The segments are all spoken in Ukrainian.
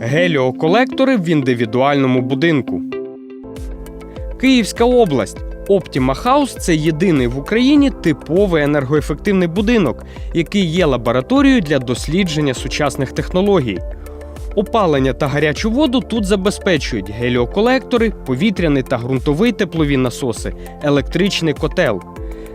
Геліоколектори в індивідуальному будинку. Київська область. Optima House – це єдиний в Україні типовий енергоефективний будинок, який є лабораторією для дослідження сучасних технологій. Опалення та гарячу воду тут забезпечують геліоколектори, повітряний та ґрунтовий теплові насоси, електричний котел.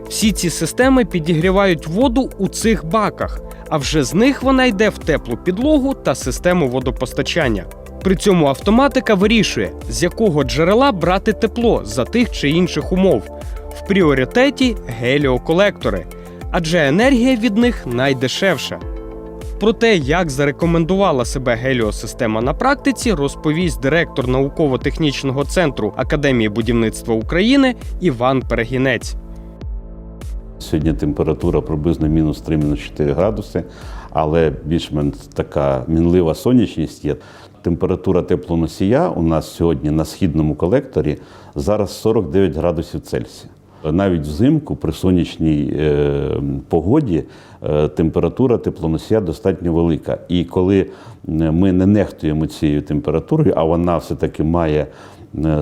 Всі ці системи підігрівають воду у цих баках, а вже з них вона йде в теплу підлогу та систему водопостачання. При цьому автоматика вирішує, з якого джерела брати тепло за тих чи інших умов. В пріоритеті геліоколектори, адже енергія від них найдешевша. Про те, як зарекомендувала себе геліосистема на практиці, розповість директор науково-технічного центру Академії будівництва України Іван Перегінець. Сьогодні температура приблизно мінус 3-4 градуси, але більш-менш така мінлива сонячність є. Температура теплоносія у нас сьогодні на східному колекторі зараз 49 градусів Цельсія. Навіть взимку при сонячній е, погоді е, температура теплоносія достатньо велика. І коли е, ми не нехтуємо цією температурою, а вона все-таки має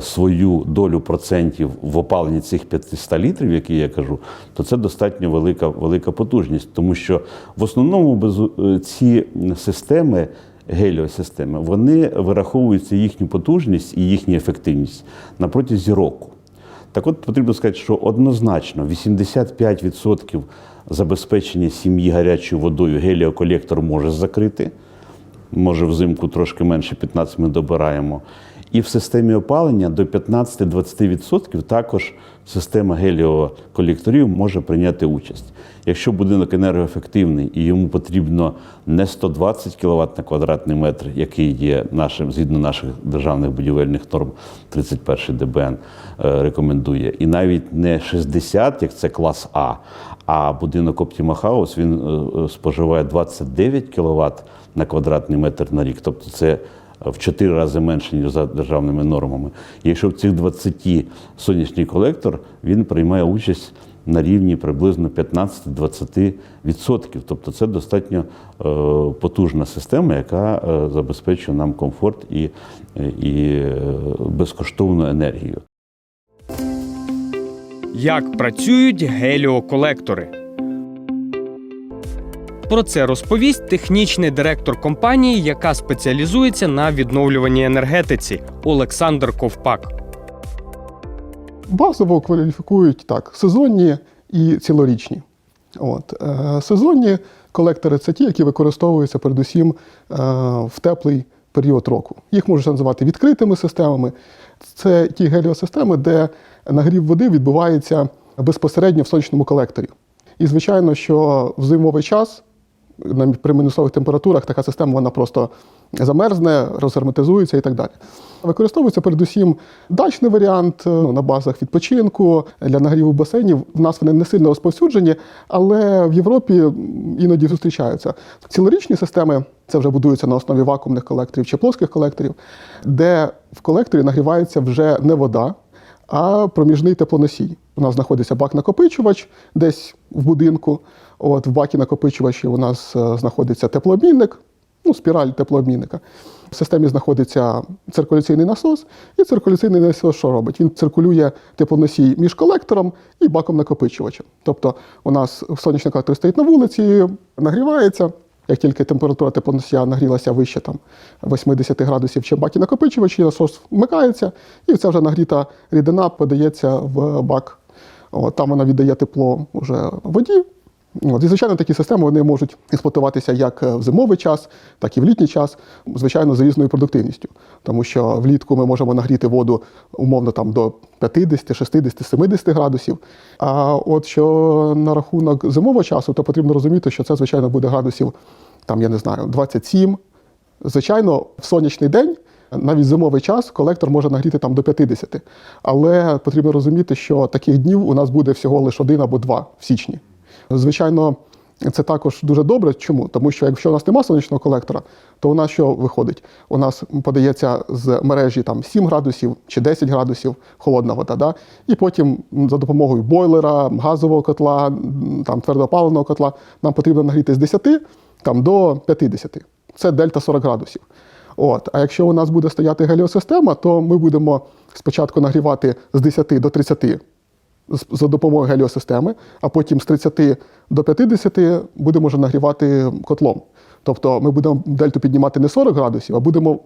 свою долю процентів в опаленні цих 500 літрів, які я кажу, то це достатньо велика, велика потужність, тому що в основному е, ці системи. Геліосистеми, вони вираховуються їхню потужність і їхню ефективність на протязі року. Так от потрібно сказати, що однозначно 85% забезпечення сім'ї гарячою водою геліоколектор може закрити. Може, взимку трошки менше 15 ми добираємо. І в системі опалення до 15-20% також система геліоколекторів може прийняти участь. Якщо будинок енергоефективний і йому потрібно не 120 кВт на квадратний метр, який є нашим згідно наших державних будівельних норм, 31 ДБН е, рекомендує, і навіть не 60, як це клас А, а будинок Optima House він е, е, споживає 29 кВт на квадратний метр на рік. Тобто це в 4 рази менше, ніж за державними нормами. І якщо в цих 20 сонячний колектор, він приймає участь на рівні приблизно 15-20%. Тобто це достатньо е, потужна система, яка е, забезпечує нам комфорт і, і е, безкоштовну енергію. Як працюють геліоколектори? Про це розповість технічний директор компанії, яка спеціалізується на відновлюваній енергетиці Олександр Ковпак. Базово кваліфікують так: сезонні і цілорічні. От. Е, сезонні колектори це ті, які використовуються передусім е, в теплий період року. Їх можна називати відкритими системами. Це ті геліосистеми, де нагрів води відбувається безпосередньо в сонячному колекторі. І, звичайно, що в зимовий час при мінусових температурах така система вона просто замерзне, розгерметизується і так далі. Використовується передусім дачний варіант ну, на базах відпочинку для нагріву басейнів. В нас вони не сильно розповсюджені, але в Європі іноді зустрічаються. Цілорічні системи це вже будуються на основі вакуумних колекторів чи плоских колекторів, де в колекторі нагрівається вже не вода, а проміжний теплоносій. У нас знаходиться бак-накопичувач десь в будинку. От в бакі накопичувачі у нас е, знаходиться теплообмінник, ну, спіраль теплообмінника. В системі знаходиться циркуляційний насос, і циркуляційний насос що робить? Він циркулює теплоносій між колектором і баком накопичувача. Тобто у нас сонячний колектор стоїть на вулиці, нагрівається. Як тільки температура теплоносія нагрілася вище там, 80 градусів, чим баки накопичувачі, насос вмикається, і ця вже нагріта рідина подається в бак. От, там вона віддає тепло вже воді. От, і, звичайно, такі системи вони можуть експлуатуватися як в зимовий час, так і в літній час, звичайно, з різною продуктивністю. Тому що влітку ми можемо нагріти воду умовно там до 50, 60, 70 градусів. А от що на рахунок зимового часу, то потрібно розуміти, що це, звичайно, буде градусів, там, я не знаю, 27. Звичайно, в сонячний день. Навіть зимовий час колектор може нагріти там до 50. Але потрібно розуміти, що таких днів у нас буде всього лише один або два в січні. Звичайно, це також дуже добре. Чому? Тому що якщо у нас немає сонячного колектора, то у нас що виходить? У нас подається з мережі там 7 градусів чи 10 градусів холодна вода. Да? І потім за допомогою бойлера, газового котла, там, твердопаливного котла нам потрібно нагріти з 10 там, до 50. Це дельта 40 градусів. От. А якщо у нас буде стояти геліосистема, то ми будемо спочатку нагрівати з 10 до 30 з- за допомогою геліосистеми, а потім з 30 до 50 будемо вже нагрівати котлом. Тобто ми будемо дельту піднімати не 40 градусів, а будемо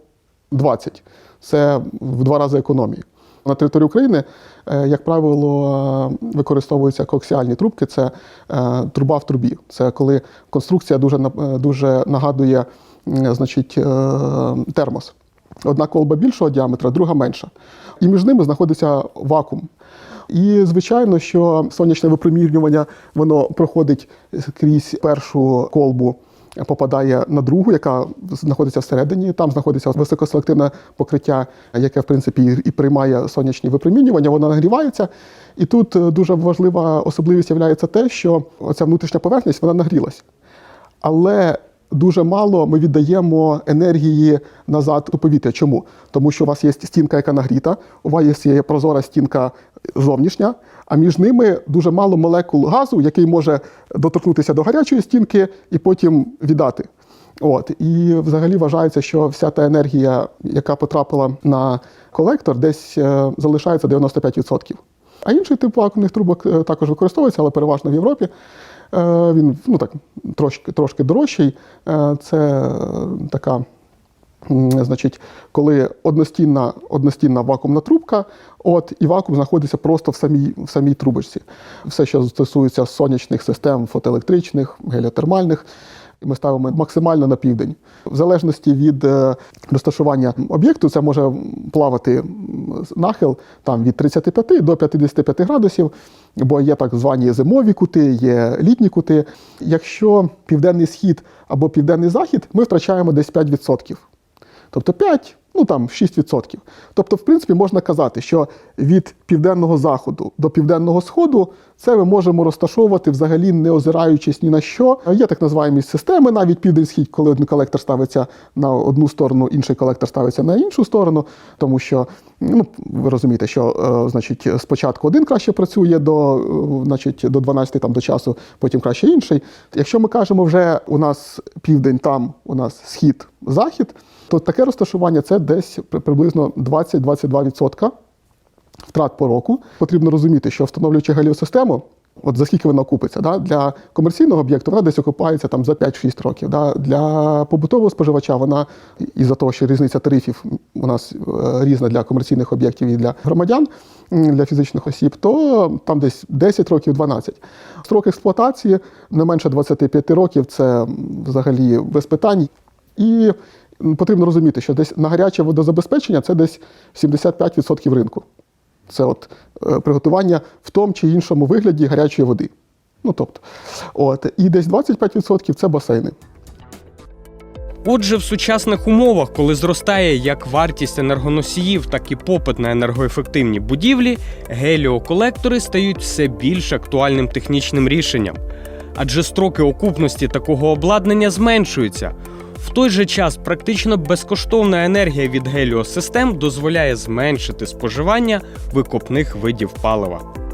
20. Це в два рази економії. На території України, е, як правило, використовуються коаксіальні трубки. Це е, труба в трубі. Це коли конструкція дуже, е, дуже нагадує значить, термос. Одна колба більшого діаметра, друга менша. І між ними знаходиться вакуум. І звичайно, що сонячне випромінювання воно проходить крізь першу колбу, попадає на другу, яка знаходиться всередині. Там знаходиться високоселективне покриття, яке в принципі і- приймає сонячні випромінювання, воно нагрівається. І тут е, дуже важлива особливість є те, що оця внутрішня поверхність вона нагрілась. Але дуже мало ми віддаємо енергії назад у повітря. Чому? Тому що у вас є стінка, яка нагріта, у вас є прозора стінка зовнішня, а між ними дуже мало молекул газу, який може доторкнутися до гарячої стінки і потім віддати. От і взагалі вважається, що вся та енергія, яка потрапила на колектор, десь е, залишається 95%. А інший тип вакуумних трубок е, також використовується, але переважно в Європі. Е, Він ну так трошки, трошки дорожчий. Це така, значить, коли одностінна, одностінна вакуумна трубка, от, і вакуум знаходиться просто в самій, в самій трубочці. Все, що стосується сонячних систем, фотоелектричних, геліотермальних. Ми ставимо максимально на південь. В залежності від е, розташування об'єкту, це може плавати нахил там, від 35 до 55 градусів, бо є так звані зимові кути, є літні кути. Якщо південний схід або південний захід, ми втрачаємо десь 5%. Тобто 5, ну там 6%. Тобто, в принципі, можна казати, що від південного заходу до південного сходу це ми можемо розташовувати взагалі не озираючись ні на що. Є так називаємо системи, навіть південь-схід, коли один колектор ставиться на одну сторону, інший колектор ставиться на іншу сторону, тому що ну, ви розумієте, що е, значить, спочатку один краще працює до, е, значить, до 12 там, до часу, потім краще інший. Якщо ми кажемо, вже у нас південь, там у нас схід, захід, то таке розташування це десь приблизно 20-22% втрат по року. Потрібно розуміти, що встановлюючи геліосистему, от за скільки вона окупиться, да? для комерційного об'єкту вона десь окупається там за 5-6 років. Да? Для побутового споживача вона, із-за того, що різниця тарифів у нас е, різна для комерційних об'єктів і для громадян, для фізичних осіб, то там десь 10 років, 12. Строк експлуатації не менше 25 років це взагалі без питань. І потрібно розуміти, що десь на гаряче водозабезпечення це десь 75% ринку. Це от е, приготування в тому чи іншому вигляді гарячої води. Ну тобто, от і десь 25% це басейни. Отже, в сучасних умовах, коли зростає як вартість енергоносіїв, так і попит на енергоефективні будівлі, геліоколектори стають все більш актуальним технічним рішенням. Адже строки окупності такого обладнання зменшуються. В той же час практично безкоштовна енергія від геліосистем дозволяє зменшити споживання викопних видів палива.